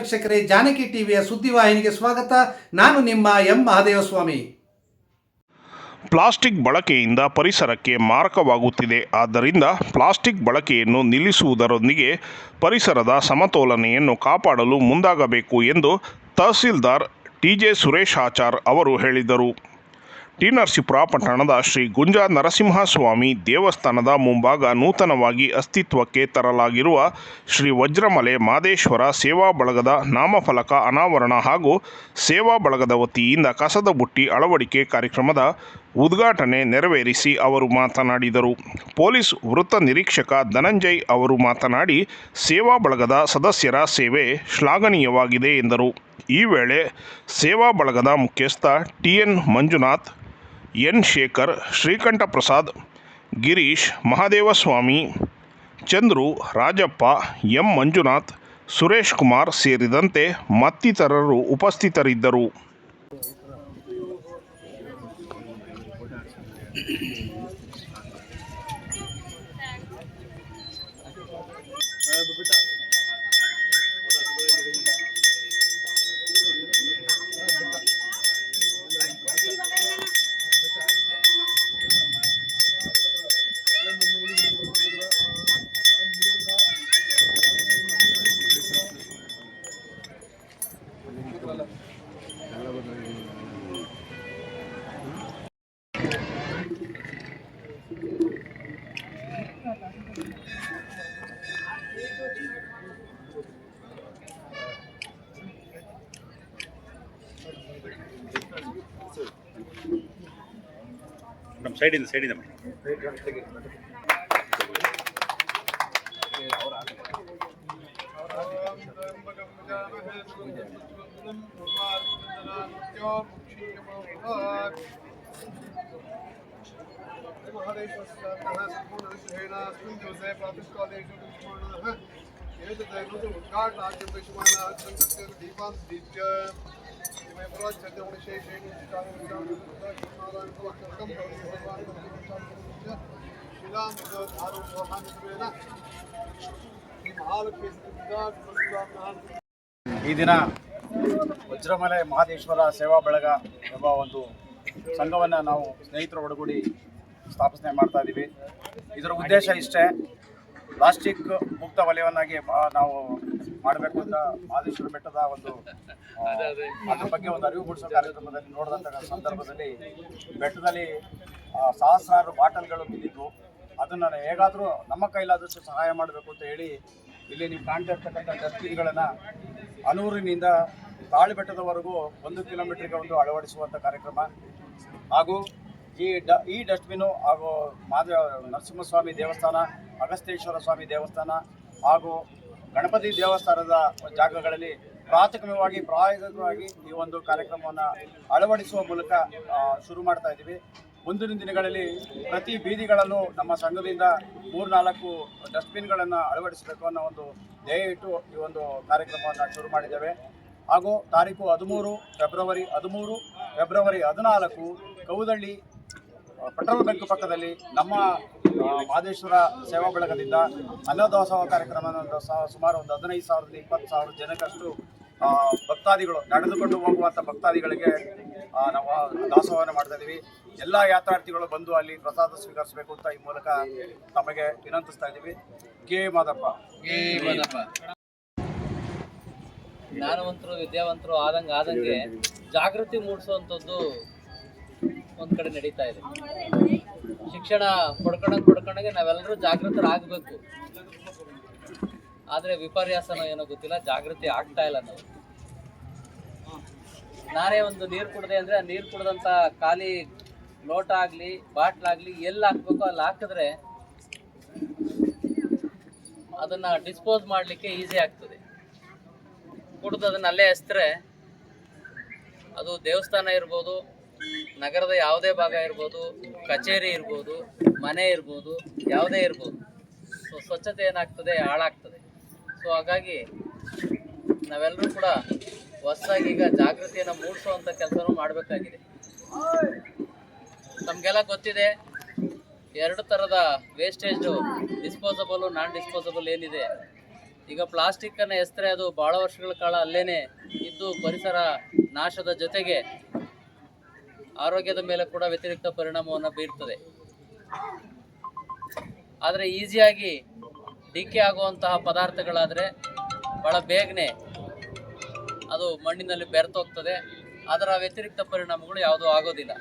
ವೀಕ್ಷಕರೇ, ಜಾನಕಿ ಟಿವಿಯ ಸುದ್ದಿವಾಹಿನಿಗೆ ಸ್ವಾಗತ. ನಾನು ನಿಮ್ಮ ಎಂ. ಮಹಾದೇವಸ್ವಾಮಿ. ಪ್ಲಾಸ್ಟಿಕ್ ಬಳಕೆಯಿಂದ ಪರಿಸರಕ್ಕೆ ಮಾರಕವಾಗುತ್ತಿದೆ. ಆದ್ದರಿಂದ ಪ್ಲಾಸ್ಟಿಕ್ ಬಳಕೆಯನ್ನು ನಿಲ್ಲಿಸುವುದರೊಂದಿಗೆ ಪರಿಸರದ ಸಮತೋಲನೆಯನ್ನು ಕಾಪಾಡಲು ಮುಂದಾಗಬೇಕು ಎಂದು ತಹಸೀಲ್ದಾರ್ ಟಿಜೆ ಸುರೇಶ್ ಆಚಾರ್ ಅವರು ಹೇಳಿದರು. ಟಿ ನರಸೀಪುರ ಪಟ್ಟಣದ ಶ್ರೀ ಗುಂಜಾ ನರಸಿಂಹಸ್ವಾಮಿ ದೇವಸ್ಥಾನದ ಮುಂಭಾಗ ನೂತನವಾಗಿ ಅಸ್ತಿತ್ವಕ್ಕೆ ತರಲಾಗಿರುವ ಶ್ರೀ ವಜ್ರಮಲೆ ಮಾದೇಶ್ವರ ಸೇವಾ ಬಳಗದ ನಾಮಫಲಕ ಅನಾವರಣ ಹಾಗೂ ಸೇವಾ ಬಳಗದ ವತಿಯಿಂದ ಕಸದ ಬುಟ್ಟಿ ಅಳವಡಿಕೆ ಕಾರ್ಯಕ್ರಮದ ಉದ್ಘಾಟನೆ ನೆರವೇರಿಸಿ ಅವರು ಮಾತನಾಡಿದರು. ಪೊಲೀಸ್ ವೃತ್ತ ನಿರೀಕ್ಷಕ ಧನಂಜಯ್ ಅವರು ಮಾತನಾಡಿ, ಸೇವಾ ಬಳಗದ ಸದಸ್ಯರ ಸೇವೆ ಶ್ಲಾಘನೀಯವಾಗಿದೆ ಎಂದರು. ಈ ವೇಳೆ ಸೇವಾ ಬಳಗದ ಮುಖ್ಯಸ್ಥ T N Manjunath N Shekhar, Srikanta Prasad, Girish, Mahadevaswamy, Chandru, Rajappa, M Manjunath, Suresh Kumar ಸೇರಿದಂತೆ ಮತ್ತಿತರರು ಉಪಸ್ಥಿತರಿದ್ದರು. ಮೇಡಮ್ ಸೈಡಿಂದ ಈ ದಿನ ವಜ್ರಮಲೆ ಮಹಾದೇಶ್ವರ ಸೇವಾ ಬಳಗ ಎಂಬ ಒಂದು ಸಂಘವನ್ನು ನಾವು ಸ್ನೇಹಿತರ ಒಡಗೂಡಿ ಸ್ಥಾಪನೆ ಮಾಡ್ತಾ ಇದ್ದೀವಿ ಇದರ ಉದ್ದೇಶ ಇಷ್ಟೇ, ಪ್ಲಾಸ್ಟಿಕ್ ಮುಕ್ತ ವಲಯವನ್ನಾಗಿ ನಾವು ಮಾಡಬೇಕು ಅಂತ ಮಹದೇಶ್ವರ ಬೆಟ್ಟದ ಒಂದು ಅದ್ರ ಬಗ್ಗೆ ಒಂದು ಅರಿವು ಮೂಡಿಸೋ ಕಾರ್ಯಕ್ರಮದಲ್ಲಿ ನೋಡಿದಂಥ ಸಂದರ್ಭದಲ್ಲಿ ಬೆಟ್ಟದಲ್ಲಿ ಸಹಸ್ರಾರು ಬಾಟಲ್ಗಳು ಬಿದ್ದಿದ್ವು ಅದನ್ನು ಹೇಗಾದರೂ ನಮ್ಮ ಕೈಲಾದಷ್ಟು ಸಹಾಯ ಮಾಡಬೇಕು ಅಂತ ಹೇಳಿ ಇಲ್ಲಿ ನೀವು ಕಾಣ್ತಾ ಇರ್ತಕ್ಕಂಥ ಡಸ್ಟ್ಬಿನ್ಗಳನ್ನು ಅನೂರಿನಿಂದ ತಾಳಿಬೆಟ್ಟದವರೆಗೂ ಒಂದು ಕಿಲೋಮೀಟ್ರಿಗೆ ಒಂದು ಅಳವಡಿಸುವಂಥ ಕಾರ್ಯಕ್ರಮ. ಹಾಗೂ ಈ ಡ, ಈ ಡಸ್ಟ್ಬಿನ್ನು ಹಾಗೂ ಮಾದ, ನರಸಿಂಹಸ್ವಾಮಿ ದೇವಸ್ಥಾನ ಅಗಸ್ತೇಶ್ವರ ಸ್ವಾಮಿ ದೇವಸ್ಥಾನ ಹಾಗೂ ಗಣಪತಿ ದೇವಸ್ಥಾನದ ಜಾಗಗಳಲ್ಲಿ ಪ್ರಾಥಮಿಕವಾಗಿ ಪ್ರಾಯೋಗಿಕವಾಗಿ ಈ ಒಂದು ಕಾರ್ಯಕ್ರಮವನ್ನು ಅಳವಡಿಸುವ ಮೂಲಕ ಶುರು ಮಾಡ್ತಾ ಇದ್ದೀವಿ. ಮುಂದಿನ ದಿನಗಳಲ್ಲಿ ಪ್ರತಿ ಬೀದಿಗಳಲ್ಲೂ ನಮ್ಮ ಸಂಘದಿಂದ ಮೂರ್ನಾಲ್ಕು ಡಸ್ಟ್ಬಿನ್ಗಳನ್ನು ಅಳವಡಿಸಬೇಕು ಅನ್ನೋ ಒಂದು ಧ್ಯೇಯ ಇಟ್ಟು ಈ ಒಂದು ಕಾರ್ಯಕ್ರಮವನ್ನು ಶುರು ಮಾಡಿದ್ದೇವೆ. ಹಾಗೂ ತಾರೀಕು ಹದಿಮೂರು, ಫೆಬ್ರವರಿ ಹದಿಮೂರು, ಫೆಬ್ರವರಿ ಹದಿನಾಲ್ಕು, ಕೌದಳ್ಳಿ ಪೆಟ್ರೋಲ್ ಬಂಕ್ ಪಕ್ಕದಲ್ಲಿ ನಮ್ಮ ಆ, ಮಹದೇಶ್ವರ ಸೇವಾ ಬಳಗದಿಂದ ಅನ್ನದಾಸೋಹ ಕಾರ್ಯಕ್ರಮ ಸುಮಾರು ಒಂದು ಹದಿನೈದು ಸಾವಿರದ ಇಪ್ಪತ್ತು ಸಾವಿರ ಜನಕ್ಕಷ್ಟು ಭಕ್ತಾದಿಗಳು ನಡೆದುಕೊಂಡು ಹೋಗುವಂಥ ಭಕ್ತಾದಿಗಳಿಗೆ ನಾವು ದಾಸೋಹವನ್ನು ಮಾಡ್ತಾ ಎಲ್ಲ ಯಾತ್ರಾರ್ಥಿಗಳು ಬಂದು ಅಲ್ಲಿ ಪ್ರಸಾದ ಸ್ವೀಕರಿಸಬೇಕು ಅಂತ ಈ ಮೂಲಕ ತಮಗೆ ವಿನಂತಿಸ್ತಾ ಇದ್ದೀವಿ. ಕೆ ಮಾದಪ್ಪ. ಜ್ಞಾನವಂತರು ವಿದ್ಯಾವಂತರು ಆದಂಗೆ ಆದಂಗೆ ಜಾಗೃತಿ ಮೂಡಿಸುವಂಥದ್ದು ಒಂದು ಕಡೆ ನಡೀತಾ ಇದೆ. ಶಿಕ್ಷಣ ಪಡ್ಕೊಂಡಂಗೆ ಪಡ್ಕೊಂಡಂಗೆ ನಾವೆಲ್ಲರೂ ಜಾಗೃತರಾಗಬೇಕು. ಆದರೆ ವಿಪರ್ಯಾಸನೋ ಏನೋ ಗೊತ್ತಿಲ್ಲ, ಜಾಗೃತಿ ಆಗ್ತಾ ಇಲ್ಲ ನಾವು. ನಾನೇ ಒಂದು ನೀರು ಕುಡ್ದೆ ಅಂದರೆ ಆ ನೀರು ಕುಡ್ದಂಥ ಖಾಲಿ ಲೋಟ ಆಗಲಿ ಬಾಟ್ಲಾಗಲಿ ಎಲ್ಲಿ ಹಾಕ್ಬೇಕು ಅಲ್ಲಿ ಹಾಕಿದ್ರೆ ಅದನ್ನ ಡಿಸ್ಪೋಸ್ ಮಾಡಲಿಕ್ಕೆ ಈಸಿ ಆಗ್ತದೆ. ಕುಡ್ದು ಅದನ್ನ ಅಲ್ಲೇ ಎಸ್ತರೆ, ಅದು ದೇವಸ್ಥಾನ ಇರ್ಬೋದು ನಗರದ ಯಾವುದೇ ಭಾಗ ಇರ್ಬೋದು, ಕಚೇರಿ ಇರ್ಬೋದು, ಮನೆ ಇರ್ಬೋದು, ಯಾವುದೇ ಇರ್ಬೋದು. ಸೊ ಸ್ವಚ್ಛತೆ ಏನಾಗ್ತದೆ? ಹಾಳಾಗ್ತದೆ. ಸೊ ಹಾಗಾಗಿ ನಾವೆಲ್ಲರೂ ಕೂಡ ಹೊಸದಾಗಿ ಈಗ ಜಾಗೃತಿಯನ್ನು ಮೂಡಿಸುವಂಥ ಕೆಲಸನೂ ಮಾಡಬೇಕಾಗಿದೆ. ನಮಗೆಲ್ಲ ಗೊತ್ತಿದೆ, ಎರಡು ಥರದ ವೇಸ್ಟೇಜು ಡಿಸ್ಪೋಸಬಲು ನಾನ್ ಡಿಸ್ಪೋಸಬಲ್ ಏನಿದೆ. ಈಗ ಪ್ಲಾಸ್ಟಿಕ್ಕನ್ನು ಎಸ್ತರೆ ಅದು ಭಾಳ ವರ್ಷಗಳ ಕಾಲ ಅಲ್ಲೇ ಇದ್ದು ಪರಿಸರ ನಾಶದ ಜೊತೆಗೆ ಆರೋಗ್ಯದ ಮೇಲೆ ಕೂಡ ವ್ಯತಿರಿಕ್ತ ಪರಿಣಾಮವನ್ನು ಬೀರ್ತದೆ. ಆದರೆ ಈಸಿಯಾಗಿ ಡಿಕ್ಕಿ ಆಗುವಂತಹ ಪದಾರ್ಥಗಳಾದರೆ ಭಾಳ ಬೇಗನೆ ಅದು ಮಣ್ಣಿನಲ್ಲಿ ಬೆರೆತೋಗ್ತದೆ ಅದರ ವ್ಯತಿರಿಕ್ತ ಪರಿಣಾಮಗಳು ಯಾವುದೂ ಆಗೋದಿಲ್ಲ.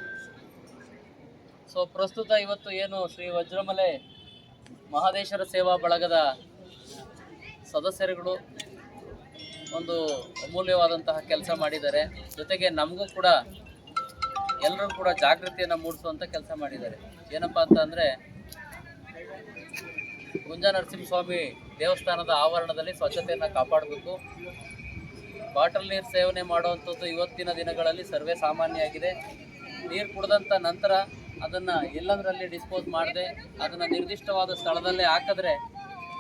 ಸೊ ಪ್ರಸ್ತುತ ಇವತ್ತು ಏನು ಶ್ರೀ ವಜ್ರಮಲೆ ಮಹಾದೇಶ್ವರ ಸೇವಾ ಬಳಗದ ಸದಸ್ಯರುಗಳು ಒಂದು ಅಮೂಲ್ಯವಾದಂತಹ ಕೆಲಸ ಮಾಡಿದ್ದಾರೆ. ಜೊತೆಗೆ ನಮಗೂ ಕೂಡ ಎಲ್ಲರೂ ಕೂಡ ಜಾಗೃತಿಯನ್ನು ಮೂಡಿಸುವಂಥ ಕೆಲಸ ಮಾಡಿದ್ದಾರೆ. ಏನಪ್ಪ ಅಂತ ಅಂದರೆ, ಗುಂಜಾ ನರಸಿಂಹಸ್ವಾಮಿ ದೇವಸ್ಥಾನದ ಆವರಣದಲ್ಲಿ ಸ್ವಚ್ಛತೆಯನ್ನು ಕಾಪಾಡಬೇಕು. ಬಾಟಲ್ ನೀರು ಸೇವನೆ ಮಾಡುವಂಥದ್ದು ಇವತ್ತಿನ ದಿನಗಳಲ್ಲಿ ಸರ್ವೇ ಸಾಮಾನ್ಯ ಆಗಿದೆ ನೀರು ಕುಡಿದಂಥ ನಂತರ ಅದನ್ನು ಎಲ್ಲಂದರಲ್ಲಿ ಡಿಸ್ಪೋಸ್ ಮಾಡದೆ, ಅದನ್ನು ನಿರ್ದಿಷ್ಟವಾದ ಸ್ಥಳದಲ್ಲೇ ಹಾಕಿದ್ರೆ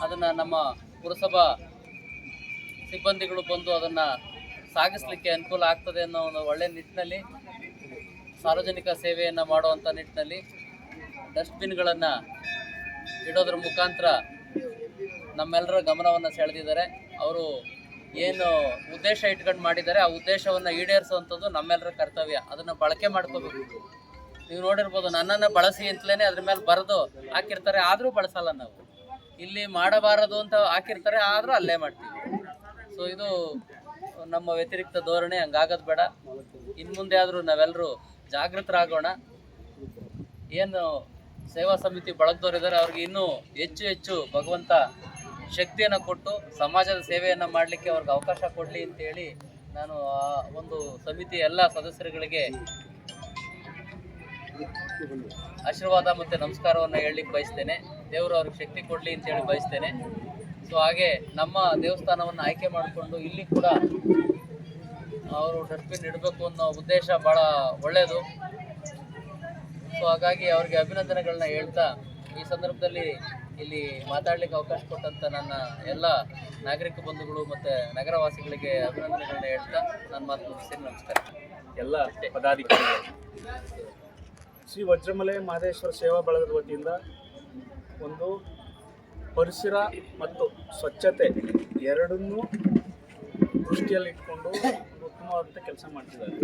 ಅದನ್ನು ನಮ್ಮ ಪುರಸಭಾ ಸಿಬ್ಬಂದಿಗಳು ಬಂದು ಅದನ್ನು ಸಾಗಿಸಲಿಕ್ಕೆ ಅನುಕೂಲ ಆಗ್ತದೆ ಅನ್ನೋ ಒಂದು ಒಳ್ಳೆಯ ನಿಟ್ಟಿನಲ್ಲಿ ಸಾರ್ವಜನಿಕ ಸೇವೆಯನ್ನು ಮಾಡುವಂಥ ನಿಟ್ಟಿನಲ್ಲಿ ಡಸ್ಟ್ಬಿನ್ಗಳನ್ನು ಇಡೋದ್ರ ಮುಖಾಂತರ ನಮ್ಮೆಲ್ಲರ ಗಮನವನ್ನು ಸೆಳೆದಿದ್ದಾರೆ. ಅವರು ಏನು ಉದ್ದೇಶ ಇಟ್ಕೊಂಡು ಮಾಡಿದ್ದಾರೆ, ಆ ಉದ್ದೇಶವನ್ನು ಈಡೇರಿಸುವಂಥದ್ದು ನಮ್ಮೆಲ್ಲರ ಕರ್ತವ್ಯ. ಅದನ್ನು ಬಳಕೆ ಮಾಡ್ಕೋಬೇಕು. ನೀವು ನೋಡಿರ್ಬೋದು, ನನ್ನನ್ನು ಬಳಸಿ ಅಂತಲೇ ಅದ್ರ ಮೇಲೆ ಬರೆದು ಹಾಕಿರ್ತಾರೆ, ಆದರೂ ಬಳಸಲ್ಲ ನಾವು. ಇಲ್ಲಿ ಮಾಡಬಾರದು ಅಂತ ಹಾಕಿರ್ತಾರೆ, ಆದರೂ ಅಲ್ಲೇ ಮಾಡ್ತೀವಿ. ಸೊ ಇದು ನಮ್ಮ ವ್ಯತಿರಿಕ್ತ ಧೋರಣೆ, ಹಂಗಾಗೋದು ಬೇಡ. ಇನ್ನು ಮುಂದೆ ಆದರೂ ನಾವೆಲ್ಲರೂ ಜಾಗೃತರಾಗೋಣ. ಏನು ಸೇವಾ ಸಮಿತಿ ಬಳಗದವರಿದ್ದಾರೆ ಅವ್ರಿಗೆ ಇನ್ನೂ ಹೆಚ್ಚು ಹೆಚ್ಚು ಭಗವಂತ ಶಕ್ತಿಯನ್ನು ಕೊಟ್ಟು ಸಮಾಜದ ಸೇವೆಯನ್ನು ಮಾಡಲಿಕ್ಕೆ ಅವ್ರಿಗೆ ಅವಕಾಶ ಕೊಡಲಿ ಅಂತೇಳಿ ನಾನು ಆ ಒಂದು ಸಮಿತಿ ಎಲ್ಲ ಸದಸ್ಯರುಗಳಿಗೆ ಆಶೀರ್ವಾದ ಮತ್ತು ನಮಸ್ಕಾರವನ್ನು ಹೇಳಲಿಕ್ಕೆ ಬಯಸ್ತೇನೆ. ದೇವರು ಅವ್ರಿಗೆ ಶಕ್ತಿ ಕೊಡಲಿ ಅಂತೇಳಿ ಬಯಸ್ತೇನೆ. ಸೊ ಹಾಗೆ ನಮ್ಮ ದೇವಸ್ಥಾನವನ್ನು ಆಯ್ಕೆ ಮಾಡಿಕೊಂಡು ಇಲ್ಲಿ ಕೂಡ ಅವರು ಡಸ್ಟ್ಬಿನ್ ಇಡಬೇಕು ಅನ್ನೋ ಉದ್ದೇಶ ಭಾಳ ಒಳ್ಳೆಯದು. ಸೊ ಹಾಗಾಗಿ ಅವರಿಗೆ ಅಭಿನಂದನೆಗಳನ್ನ ಹೇಳ್ತಾ ಈ ಸಂದರ್ಭದಲ್ಲಿ ಇಲ್ಲಿ ಮಾತಾಡ್ಲಿಕ್ಕೆ ಅವಕಾಶ ಕೊಟ್ಟಂತ ನನ್ನ ಎಲ್ಲ ನಾಗರಿಕ ಬಂಧುಗಳು ಮತ್ತು ನಗರವಾಸಿಗಳಿಗೆ ಅಭಿನಂದನೆಗಳನ್ನ ಹೇಳ್ತಾ ನನ್ನ ಮಾತು ಮುಗಿಸ್ತೀನಿ. ನಮಸ್ಕಾರ. ಎಲ್ಲ ಪದಾಧಿಕಾರಿಗಳು. ಶ್ರೀ ವಜ್ರಮಲೆ ಮಹದೇಶ್ವರ ಸೇವಾ ಬಳಗದ ವತಿಯಿಂದ ಒಂದು ಪರಿಸರ ಮತ್ತು ಸ್ವಚ್ಛತೆ ಎರಡನ್ನೂ ದೃಷ್ಟಿಯಲ್ಲಿ ಇಟ್ಕೊಂಡು ಒಂದು ಉತ್ತಮವಾದಂಥ ಕೆಲಸ ಮಾಡ್ತಿದ್ದಾರೆ.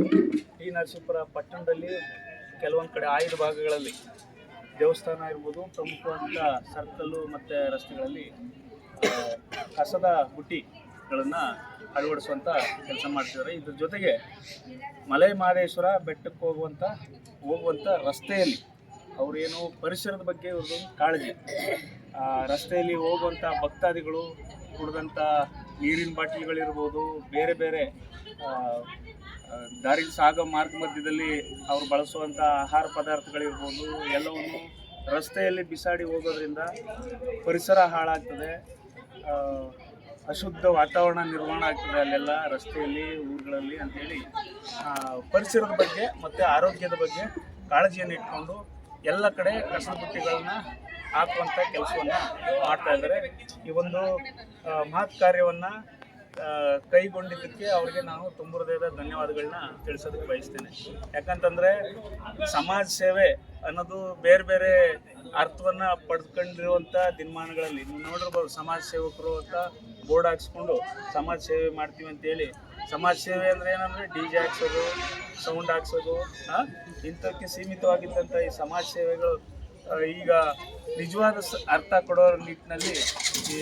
ಈ ನರಸೀಪುರ ಪಟ್ಟಣದಲ್ಲಿ ಕೆಲವೊಂದು ಕಡೆ ಆಯ್ದ ಭಾಗಗಳಲ್ಲಿ ದೇವಸ್ಥಾನ ಇರ್ಬೋದು ಪ್ರಮುಖವಾದಂಥ ಸರ್ಕಲ್ಲು ಮತ್ತು ರಸ್ತೆಗಳಲ್ಲಿ ಕಸದ ಬುಟ್ಟಿಗಳನ್ನು ಅಳವಡಿಸುವಂಥ ಕೆಲಸ ಮಾಡ್ತಿದ್ದಾರೆ. ಇದ್ರ ಜೊತೆಗೆ ಮಲೆ ಮಹದೇಶ್ವರ ಬೆಟ್ಟಕ್ಕೆ ಹೋಗುವಂಥ ಹೋಗುವಂಥ ರಸ್ತೆಯಲ್ಲಿ ಅವರೇನು ಪರಿಸರದ ಬಗ್ಗೆ ಇವ್ರದ್ದೊಂದು ಕಾಳಜಿ. ರಸ್ತೆಯಲ್ಲಿ ಹೋಗುವಂಥ ಭಕ್ತಾದಿಗಳು ಕುಡಿದಂಥ ನೀರಿನ ಬಾಟಲಿಗಳಿರ್ಬೋದು ಬೇರೆ ಬೇರೆ ದಾರಿಗೆ ಸಾಗೋ ಮಾರ್ಗ ಮಧ್ಯದಲ್ಲಿ ಅವರು ಬಳಸುವಂಥ ಆಹಾರ ಪದಾರ್ಥಗಳಿರ್ಬೋದು ಎಲ್ಲವನ್ನು ರಸ್ತೆಯಲ್ಲಿ ಬಿಸಾಡಿ ಹೋಗೋದ್ರಿಂದ ಪರಿಸರ ಹಾಳಾಗ್ತದೆ. ಅಶುದ್ಧ ವಾತಾವರಣ ನಿರ್ಮಾಣ ಆಗ್ತದೆ ಅಲ್ಲೆಲ್ಲ ರಸ್ತೆಯಲ್ಲಿ ಊರುಗಳಲ್ಲಿ ಅಂತೇಳಿ ಆ, ಪರಿಸರದ ಬಗ್ಗೆ ಮತ್ತು ಆರೋಗ್ಯದ ಬಗ್ಗೆ ಕಾಳಜಿಯನ್ನು ಇಟ್ಕೊಂಡು ಎಲ್ಲ ಕಡೆ ಕಸದ ಬುಟ್ಟಿಗಳನ್ನ ಹಾಕುವಂಥ ಕೆಲಸವನ್ನು ಮಾಡ್ತಾ ಇದ್ದಾರೆ. ಈ ಒಂದು ಮಹತ್ ಕಾರ್ಯವನ್ನು ಕೈಗೊಂಡಿದ್ದಕ್ಕೆ ಅವರಿಗೆ ನಾನು ತುಂಬ ಹೃದಯದ ಧನ್ಯವಾದಗಳನ್ನ ತಿಳಿಸೋದಕ್ಕೆ ಬಯಸ್ತೇನೆ. ಯಾಕಂತಂದರೆ ಸಮಾಜ ಸೇವೆ ಅನ್ನೋದು ಬೇರೆ ಬೇರೆ ಅರ್ಥವನ್ನು ಪಡೆದುಕೊಂಡಿರುವಂಥ ದಿನಮಾನಗಳಲ್ಲಿ, ನೀವು ನೋಡಿರ್ಬೋದು ಸಮಾಜ ಸೇವಕರು ಅಂತ ಬೋರ್ಡ್ ಹಾಕ್ಸ್ಕೊಂಡು ಸಮಾಜ ಸೇವೆ ಮಾಡ್ತೀವಿ ಅಂತೇಳಿ. ಸಮಾಜ ಸೇವೆ ಅಂದರೆ ಏನಂದರೆ ಡಿ ಜೆ ಹಾಕ್ಸೋದು, ಸೌಂಡ್ ಹಾಕ್ಸೋದು ಇಂಥಕ್ಕೆ ಸೀಮಿತವಾಗಿದ್ದಂಥ ಈ ಸಮಾಜ ಸೇವೆಗಳು ಈಗ ನಿಜವಾದ ಅರ್ಥ ಕೊಡೋ ನಿಟ್ಟಿನಲ್ಲಿ ಈ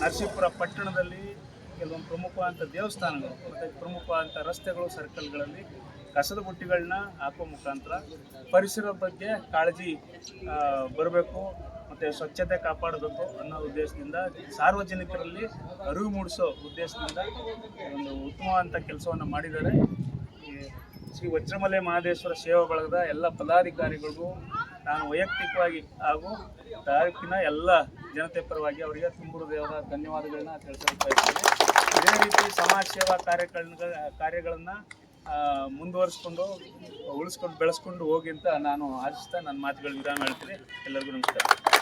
ನರಸೀಪುರ ಪಟ್ಟಣದಲ್ಲಿ ಕೆಲವೊಂದು ಪ್ರಮುಖವಾದಂಥ ದೇವಸ್ಥಾನಗಳು, ಮತ್ತು ಪ್ರಮುಖವಾದಂಥ ರಸ್ತೆಗಳು ಸರ್ಕಲ್ಗಳಲ್ಲಿ ಕಸದ ಬುಟ್ಟಿಗಳನ್ನ ಹಾಕೋ ಮುಖಾಂತರ ಪರಿಸರ ಬಗ್ಗೆ ಕಾಳಜಿ ಬರಬೇಕು, ಮತ್ತು ಸ್ವಚ್ಛತೆ ಕಾಪಾಡಬೇಕು ಅನ್ನೋ ಉದ್ದೇಶದಿಂದ ಸಾರ್ವಜನಿಕರಲ್ಲಿ ಅರಿವು ಮೂಡಿಸೋ ಉದ್ದೇಶದಿಂದ ಒಂದು ಉತ್ತಮವಾದಂಥ ಕೆಲಸವನ್ನು ಮಾಡಿದ್ದಾರೆ. ಶ್ರೀ ವಜ್ರಮಲೆ ಮಹದೇಶ್ವರ ಸೇವಾ ಬಳಗದ ಎಲ್ಲ ಪದಾಧಿಕಾರಿಗಳಿಗೂ ನಾನು ವೈಯಕ್ತಿಕವಾಗಿ ಹಾಗೂ ತಾಲೂಕಿನ ಎಲ್ಲ ಜನತೆ ಪರವಾಗಿ ಅವರಿಗೆ ತುಂಬ ಹೃದಯದ ಧನ್ಯವಾದಗಳನ್ನ ತಿಳಿಸ್ತಾ ಇದ್ದೇನೆ. ಇದೇ ರೀತಿ ಸಮಾಜ ಸೇವಾ ಕಾರ್ಯಗಳ ಕಾರ್ಯಗಳನ್ನು ಮುಂದುವರಿಸ್ಕೊಂಡು, ಉಳಿಸ್ಕೊಂಡು, ಬೆಳೆಸ್ಕೊಂಡು ಹೋಗಿ ಅಂತ ನಾನು ಆಶಿಸ್ತಾ ನನ್ನ ಮಾತುಗಳ ವಿರಾಮ ಹೇಳ್ತೀನಿ. ಎಲ್ಲರಿಗೂ ನಮಸ್ಕಾರ.